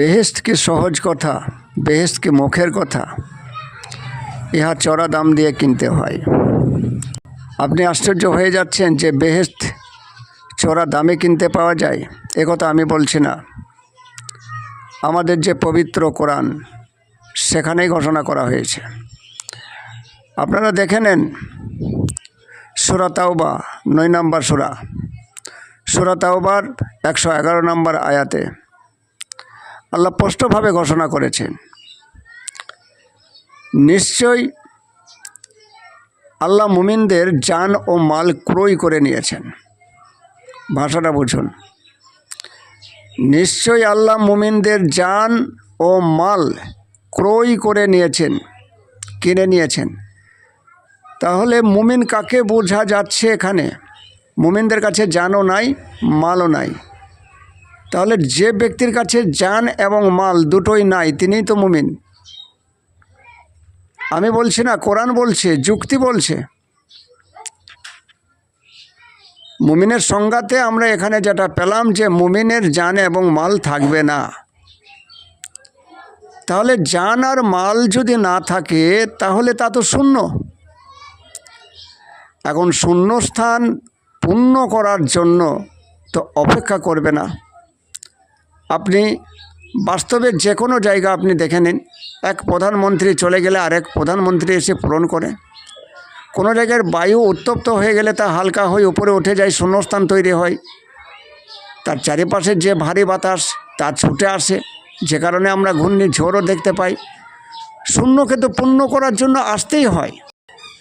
বেহেস্ত কি সহজ কথা বেহেস্ত কি মুখের কথা, ইহা চড়া দাম দিয়ে কিনতে হয়। আপনি আশ্চর্য হয়ে যাচ্ছেন যে বেহেস্ত চড়া দামে কিনতে পাওয়া যায়। একথা আমি বলছি না। আমাদের যে পবিত্র কোরআন, সেখানেই ঘোষণা করা হয়েছে। আপনারা দেখে নেন, সুরা তাওবা, নয় নম্বর সুরা। সুরা তাওবার একশো এগারো নম্বর আয়াতে। আল্লাহ স্পষ্টভাবে ঘোষণা করেছেন। নিশ্চয়ই আল্লাহ মুমিনদের জান ও মাল ক্রয় করে নিয়েছেন। ভাষাটা বুঝুন। নিশ্চয়ই আল্লাহ মুমিনদের জান ও মাল ক্রয় করে নিয়েছেন, কিনে নিয়েছেন। তাহলে মুমিন কাকে বোঝা যাচ্ছে এখানে? মুমিনদের কাছে জানও নাই, মালও নাই। তাহলে যে ব্যক্তির কাছে জান এবং মাল দুটোই নাই, তিনিই তো মুমিন। আমি বলছি না, কোরআন বলছে, যুক্তি বলছে। মুমিনের সংজ্ঞাতে আমরা এখানে যেটা পেলাম যে মুমিনের জান এবং মাল থাকবে না। তাহলে জান আর মাল যদি না থাকে, তাহলে তা তো শূন্য। এখন শূন্যস্থান পূর্ণ করার জন্য তো অপেক্ষা করবে না। আপনি বাস্তবে যে কোনো জায়গা আপনি দেখে নিন। এক প্রধানমন্ত্রী চলে গেলে আরেক প্রধানমন্ত্রী এসে পূরণ করে। কোনো জায়গার বায়ু উত্তপ্ত হয়ে গেলে তা হালকা হয়ে উপরে উঠে যায়, শূন্যস্থান তৈরি হয়। তার চারিপাশে যে ভারী বাতাস, তা ছুটে আসে। যে কারণে আমরা ঘূর্ণি ঝড়ও দেখতে পাই। শূন্যকে তো পূর্ণ করার জন্য আসতেই হয়।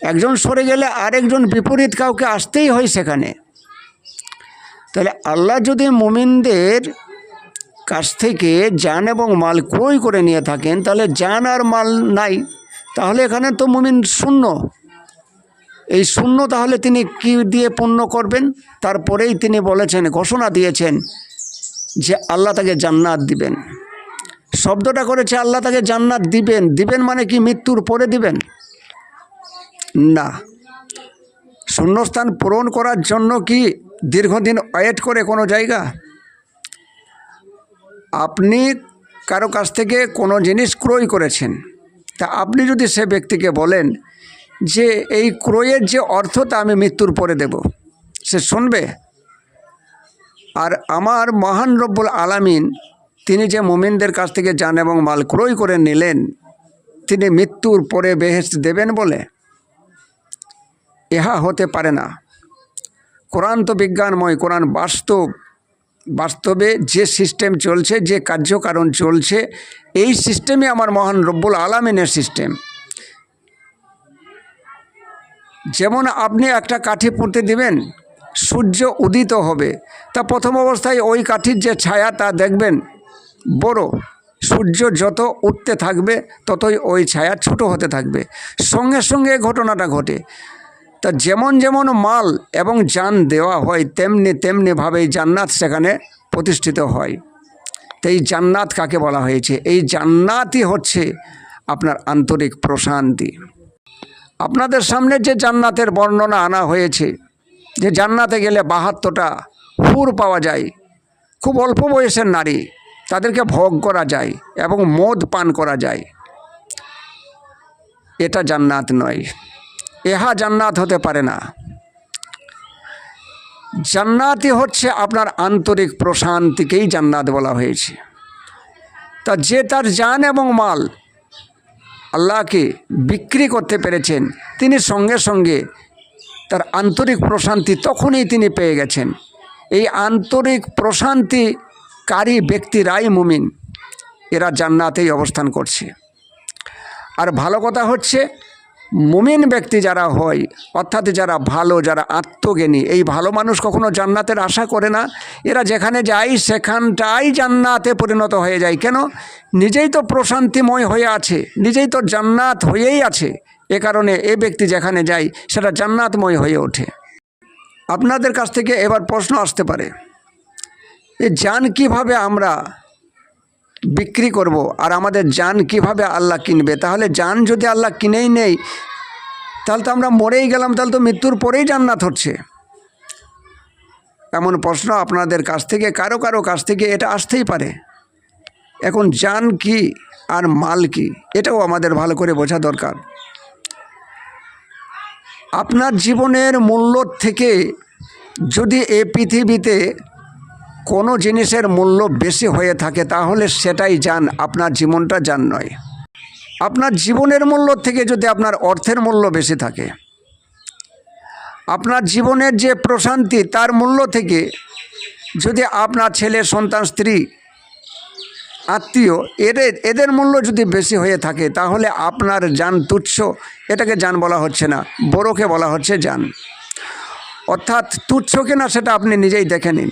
একজন সরে গেলে আরেকজন বিপরীত কাউকে আসতেই হয় সেখানে। তাহলে আল্লাহ যদি মুমিনদের কাছ থেকে যান এবং মাল ক্রয় করে নিয়ে থাকেন, তাহলে যান আর মাল নাই। তাহলে এখানে তো মুমিন শূন্য। এই শূন্য তাহলে তিনি কি দিয়ে পূর্ণ করবেন? তারপরেই তিনি বলেছেন, ঘোষণা দিয়েছেন যে আল্লাহ তাকে জান্নাত দিবেন। শব্দটা করেছে, আল্লাহ তাকে জান্নাত দিবেন। দিবেন মানে কি মৃত্যুর পরে দিবেন? না। শূন্যস্থান পূরণ করার জন্য কি দীর্ঘদিন ওয়েট করে কোনো জায়গা? আপনি কারও কাছ থেকে কোনো জিনিস ক্রয় করেছেন, তা আপনি যদি সে ব্যক্তিকে বলেন যে এই ক্রয়ের যে অর্থ তা আমি মৃত্যুর পরে দেব, সে শুনবে? আর আমার মহান রব্বুল আলামিন তিনি যে মোমিনদের কাছ থেকে যান এবং মাল ক্রয় করে নিলেন, তিনি মৃত্যুর পরে বেহেস্ত দেবেন বলে? ইহা হতে পারে না। কোরআন তো বিজ্ঞানময়, কোরআন বাস্তব। বাস্তবে যে সিস্টেম চলছে, যে কার্যকারণ চলছে, এই সিস্টেমই আমার মহান রব্বুল আলামিনের সিস্টেম যেমন আপনি একটা কাঠি পুঁতে দিবেন, সূর্য উদিত হবে, তা প্রথম অবস্থায় ওই কাঠির যে ছায়া তা দেখবেন, বড়। সূর্য যত উঠতে থাকবে, ততই ওই ছায়া ছোট হতে থাকবে। সঙ্গে সঙ্গে ঘটনাটা ঘটে। তা যেমন যেমন মাল এবং যান দেওয়া হয়, তেমনি তেমনিভাবেই জান্নাত সেখানে প্রতিষ্ঠিত হয়। তো এই জান্নাত কাকে বলা হয়েছে? এই জান্নাতই হচ্ছে আপনার আন্তরিক প্রশান্তি। আপনাদের সামনে যে জান্নাতের বর্ণনা আনা হয়েছে, যে জান্নাতে গেলে বাহাত্তরটা হুর পাওয়া যায়, খুব অল্প বয়সের নারী, তাদেরকে ভোগ করা যায় এবং মদ পান করা যায়। এটা জান্নাত নয়। এহা জান্নাত হতে পারে না। জান্নাতই হচ্ছে আপনার আন্তরিক প্রশান্তিকেই জান্নাত বলা হয়েছে। তা যে তার জান এবং মাল আল্লাহকে বিক্রি করতে পেরেছেন, তিনি সঙ্গে সঙ্গে তার আন্তরিক প্রশান্তি তখনই তিনি পেয়ে গেছেন। এই আন্তরিক প্রশান্তিকারী ব্যক্তিরাই মুমিন। এরা জান্নাতেই অবস্থান করছে। আর ভালো কথা হচ্ছে মুমিন ব্যক্তি যারা হয়, অর্থাৎ যারা ভালো, যারা আত্মজ্ঞানী, এই ভালো মানুষ কখনো জান্নাতের আশা করে না। এরা যেখানে যায়, সেখানটাই জান্নাতে পরিণত হয়ে যায়। কেন? নিজেই তো প্রশান্তিময় হয়ে আছে, নিজেই তো জান্নাত হয়েই আছে। এ কারণে এ ব্যক্তি যেখানে যায়, সেটা জান্নাতময় হয়ে ওঠে। আপনাদের কাছ থেকে এবার প্রশ্ন আসতে পারে, এ যান কীভাবে আমরা বিক্রি করব আর আমাদের যান কীভাবে আল্লাহ কিনবে? তাহলে যান যদি আল্লাহ কিনেই নেই, তাহলে তো আমরা মরেই গেলাম, তাহলে তো মৃত্যুর পরেই জান্নাত হচ্ছে। এমন প্রশ্ন আপনাদের কাছ থেকে, কারও কারও কাছ থেকে এটা আসতেই পারে। এখন যান কি আর মাল কি, এটাও আমাদের ভালো করে বোঝা দরকার। আপনার জীবনের মূল্য থেকে যদি এ পৃথিবীতে কোনো জিনিসের মূল্য বেশি হয়ে থাকে, তাহলে সেটাই যান, আপনার জীবনটা যান নয়। আপনার জীবনের মূল্য থেকে যদি আপনার অর্থের মূল্য বেশি থাকে, আপনার জীবনের যে প্রশান্তি, তার মূল্য থেকে যদি আপনার ছেলে, সন্তান, স্ত্রী, আত্মীয়, এদের এদের মূল্য যদি বেশি হয়ে থাকে, তাহলে আপনার যান তুচ্ছ, এটাকে যান বলা হচ্ছে না, বড়োকে বলা হচ্ছে যান। অর্থাৎ তুচ্ছ কিনা সেটা আপনি নিজেই দেখে নিন।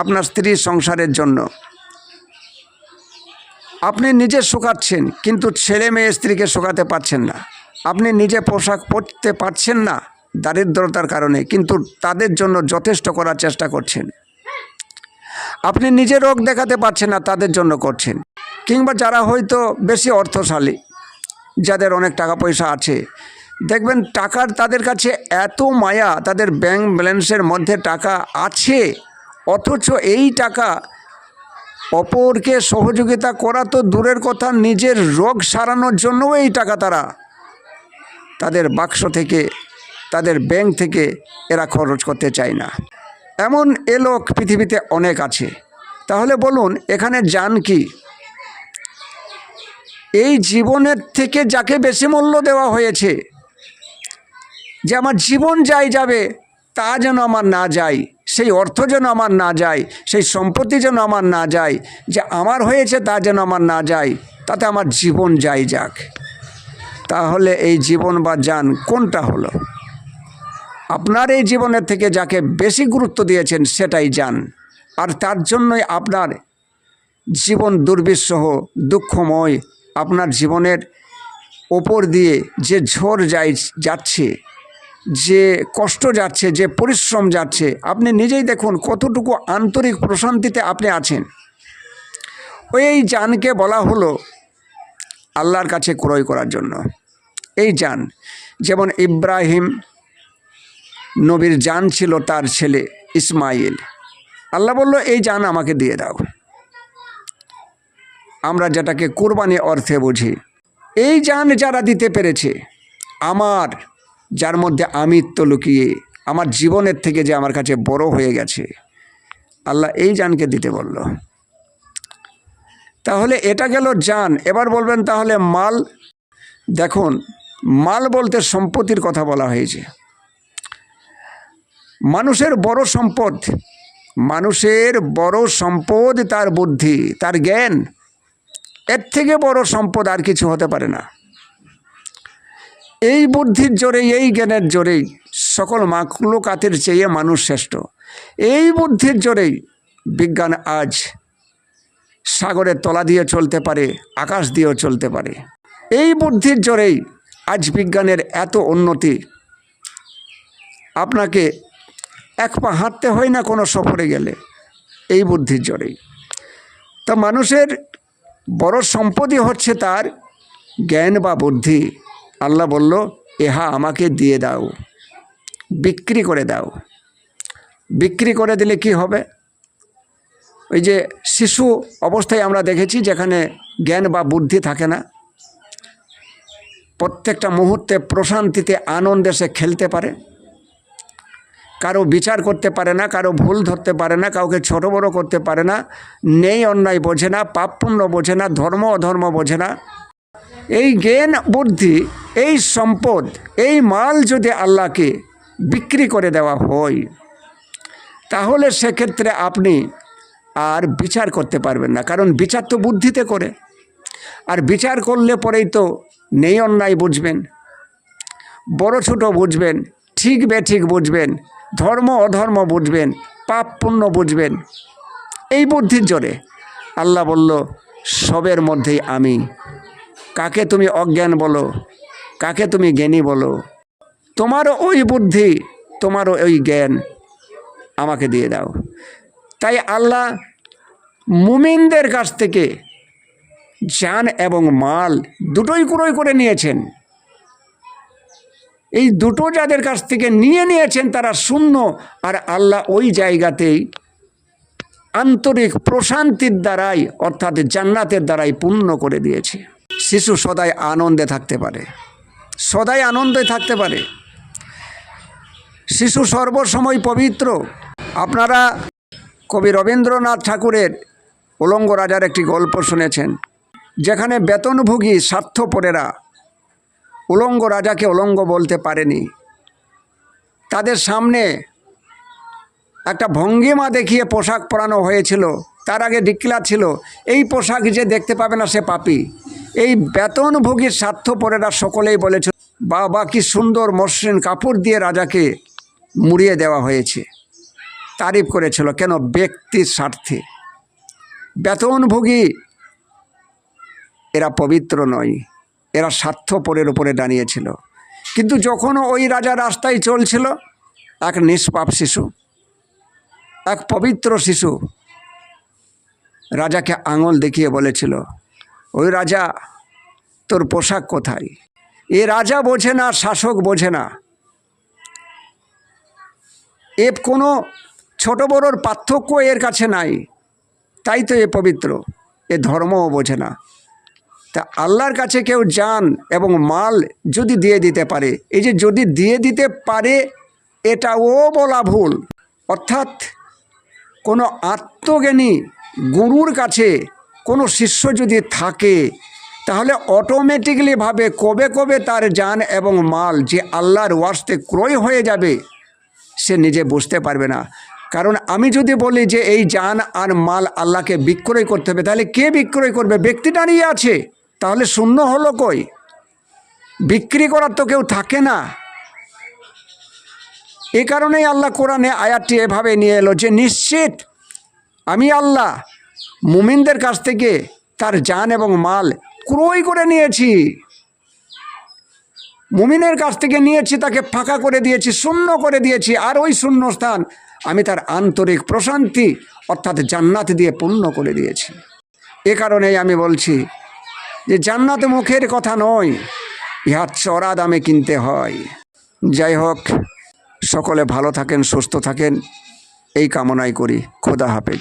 আপনার স্ত্রীর সংসারের জন্য। আপনি নিজে শুকাচ্ছেন, কিন্তু ছেলে মেয়ে স্ত্রীকে শুকাতে পারছেন না। আপনি নিজে পোশাক পরতে পারছেন না দারিদ্রতার কারণে, কিন্তু তাদের জন্য যথেষ্ট করার চেষ্টা করছেন। আপনি নিজে রোগ দেখাতে পারছেন না, তাদের জন্য করছেন। কিংবা যারা হয়তো বেশি অর্থশালী, যাদের অনেক টাকা পয়সা আছে, দেখবেন টাকার তাদের কাছে এত মায়া, তাদের ব্যাংক ব্যালেন্সের মধ্যে টাকা আছে। অথচ এই টাকা অপরকে সহযোগিতা করা তো দূরের কথা, নিজের রোগ সারানোর জন্যও এই টাকা তারা তাদের বাক্স থেকে, তাদের ব্যাংক থেকে এরা খরচ করতে চায় না। এমন এ লোক পৃথিবীতে অনেক আছে। তাহলে বলুন, এখানে যান কি? এই জীবনের থেকে যাকে বেশি মূল্য দেওয়া হয়েছে, যে আমার জীবন যাই যাবে, তা যেন আমার না যায় সেই অর্থ যেন আমার না যায়, সেই সম্পত্তি যেন আমার না যায়, যে আমার হয়েছে তা যেন আমার না যায়, তাতে আমার জীবন যাই যাক। তাহলে এই জীবন বা যান কোনটা হলো? আপনার এই জীবনের থেকে যাকে বেশি গুরুত্ব দিয়েছেন সেটাই যান, আর তার জন্যই আপনার জীবন দুর্বিষহ, দুঃখময়, আপনার জীবনের ওপর দিয়ে যে ঝড় যাই যাচ্ছে যে কষ্ট যাচ্ছে, যে পরিশ্রম যাচ্ছে, আপনি নিজেই দেখুন কতটুকু আন্তরিক প্রশান্তিতে আপনি আছেন। ওই যানকে বলা হলো আল্লাহর কাছে ক্রয় করার জন্য। এই যান, যেমন ইব্রাহিম নবীর জান ছিল তার ছেলে ইসমাইল। আল্লাহ বলল, এই জান আমাকে দিয়ে দাও। আমরা যেটাকে কোরবানি অর্থে বুঝি। এই জান যারা দিতে পেরেছে, আমার যার মধ্যে আমিত্ব লুকিয়ে আমার জীবনের থেকে যে আমার কাছে বড় হয়ে গেছে। আল্লাহ এই জানকে দিতে বলল। তাহলে এটা গেল জান। এবার বলবেন তাহলে মাল। দেখুন, মাল বলতে সম্পত্তির কথা বলা হয়েছে। মানুষের বড় সম্পদ। মানুষের বড় সম্পদ তার বুদ্ধি, তার জ্ঞান। এর থেকে বড় সম্পদ আর কিছু হতে পারে না। এই বুদ্ধির জোরেই, এই জ্ঞানের জোরেই সকল মাকলুকাতের চেয়ে মানুষ শ্রেষ্ঠ। এই বুদ্ধির জোরেই বিজ্ঞান আজ সাগরের তলা দিয়ে চলতে পারে, আকাশ দিয়েও চলতে পারে। এই বুদ্ধির জোরেই আজ বিজ্ঞানের এত উন্নতি। আপনাকে এক পা হাঁটতে হয় না কোনো সফরে গেলে, এই বুদ্ধির জোরেই। তা মানুষের বড় সম্পদই হচ্ছে তার জ্ঞান বা বুদ্ধি। আল্লাহ বলল, এহা আমাকে দিয়ে দাও। বিক্রি করে দাও। বিক্রি করে দিলে কি হবে? ওই যে শিশু অবস্থায় আমরা দেখেছি যেখানে জ্ঞান বা বুদ্ধি থাকে না। প্রত্যেকটা মুহূর্তে প্রশান্তিতে, আনন্দে সে খেলতে পারে। কারও বিচার করতে পারে না, কারও ভুল ধরতে পারে না, কাউকে ছোট বড় করতে পারে না, নেই অন্যায় বোঝে না, পাপ পুণ্য বোঝে না, ধর্ম অধর্ম বোঝে না। এই জ্ঞান বুদ্ধি, এই সম্পদ, এই মাল যদি আল্লাহকে বিক্রি করে দেওয়া হয়, তাহলে সেক্ষেত্রে আপনি আর বিচার করতে পারবেন না। কারণ বিচার তো বুদ্ধিতে করে। আর বিচার করলে পরেই তো নেই অন্যায় বুঝবেন। বড় ছোট বুঝবেন, ঠিক বেঠিক বুঝবেন, ধর্ম অধর্ম বুঝবেন, পাপ পুণ্য বুঝবেন। এই বুদ্ধির জোরে আল্লাহ বলল, সবের মধ্যেই আমি কাকে তুমি অজ্ঞান বলো? কাকে তুমি জ্ঞানী বলো? তোমারও ওই বুদ্ধি, তোমারও ওই জ্ঞান আমাকে দিয়ে দাও। তাই আল্লাহ মুমিনদের কাছ থেকে জান এবং মাল দুটোই ক্রয় করে নিয়েছেন। এই দুটো যাদের কাছ থেকে নিয়ে নিয়েছেন তারা শূন্য আর আল্লাহ ওই জায়গাতেই আন্তরিক প্রশান্তির দ্বারাই অর্থাৎ জান্নাতের দ্বারাই পূর্ণ করে দিয়েছি। শিশু সদাই আনন্দে থাকতে পারে। সদাই আনন্দে থাকতে পারে। শিশু সর্বসময় পবিত্র। আপনারা কবি রবীন্দ্রনাথ ঠাকুরের উলঙ্গ রাজার একটি গল্প শুনেছেন, যেখানে বেতনভোগী স্বার্থপরেরা উলঙ্গ রাজাকে উলঙ্গ বলতে পারেনি। তাদের সামনে একটা ভঙ্গিমা দেখিয়ে পোশাক পরানো হয়েছিল, তার আগে ডিক্লার ছিল। এই পোশাক যে দেখতে পাবে না সে পাপি। এই বেতনভোগীর স্বার্থপরেরা সকলেই বলেছিল বাবা, কি সুন্দর মসৃণ কাপড় দিয়ে রাজাকে মুড়িয়ে দেওয়া হয়েছে। তারিফ করেছিল, কেন ব্যক্তির স্বার্থে। বেতনভোগী, এরা পবিত্র নয়, এরা স্বার্থপরের উপরে দাঁড়িয়েছিল। কিন্তু যখন ওই রাজা রাস্তায় চলছিল, এক নিষ্পাপ শিশু, এক পবিত্র শিশু রাজাকে আঙুল দেখিয়ে বলেছিল ওই রাজা, তোর পোশাক কোথায়? এ রাজা বোঝে না শাসক বোঝে না। এ কোনো ছোট বড়োর পার্থক্য এর কাছে নাই। তাই তো এ পবিত্র, এ ধর্মও বোঝে না। তা আল্লাহর কাছে কেউ যান এবং মাল যদি দিয়ে দিতে পারে, এই যে যদি দিয়ে দিতে পারে, এটাও বলা ভুল। অর্থাৎ কোনো আত্মজ্ঞানী গুরুর কাছে কোনো শিষ্য যদি থাকে, তাহলে অটোমেটিকলি ভাবে কবে কবে তার যান এবং মাল যে আল্লাহর ওয়াস্তে ক্রয় হয়ে যাবে, সে নিজে বুঝতে পারবে না। কারণ আমি যদি বলি যে এই যান আর মাল আল্লাহকে বিক্রয় করতে হবে, তাহলে কে বিক্রয় করবে? ব্যক্তি দাঁড়িয়ে আছে। তাহলে শূন্য হলো কই? বিক্রি করার তো কেউ থাকে না। এ কারণেই আল্লাহ কোরআনে আয়াতটি এভাবে নিয়ে এলো যে, নিশ্চিত আমি আল্লাহ মুমিনদের কাছ থেকে তার যান এবং মাল ক্রয় করে নিয়েছি। মুমিনের কাছ থেকে নিয়েছি, তাকে ফাঁকা করে দিয়েছি, শূন্য করে দিয়েছি। আর ওই শূন্য স্থান আমি তার আন্তরিক প্রশান্তি, অর্থাৎ জান্নাত দিয়ে পূর্ণ করে দিয়েছি। এ কারণেই আমি বলছি যে জান্নাত মুখের কথা নয় ইহা চড়া দামে কিনতে হয়। যাই হোক, সকলে ভালো থাকেন, সুস্থ থাকেন, এই কামনাই করি। খোদা হাফেজ।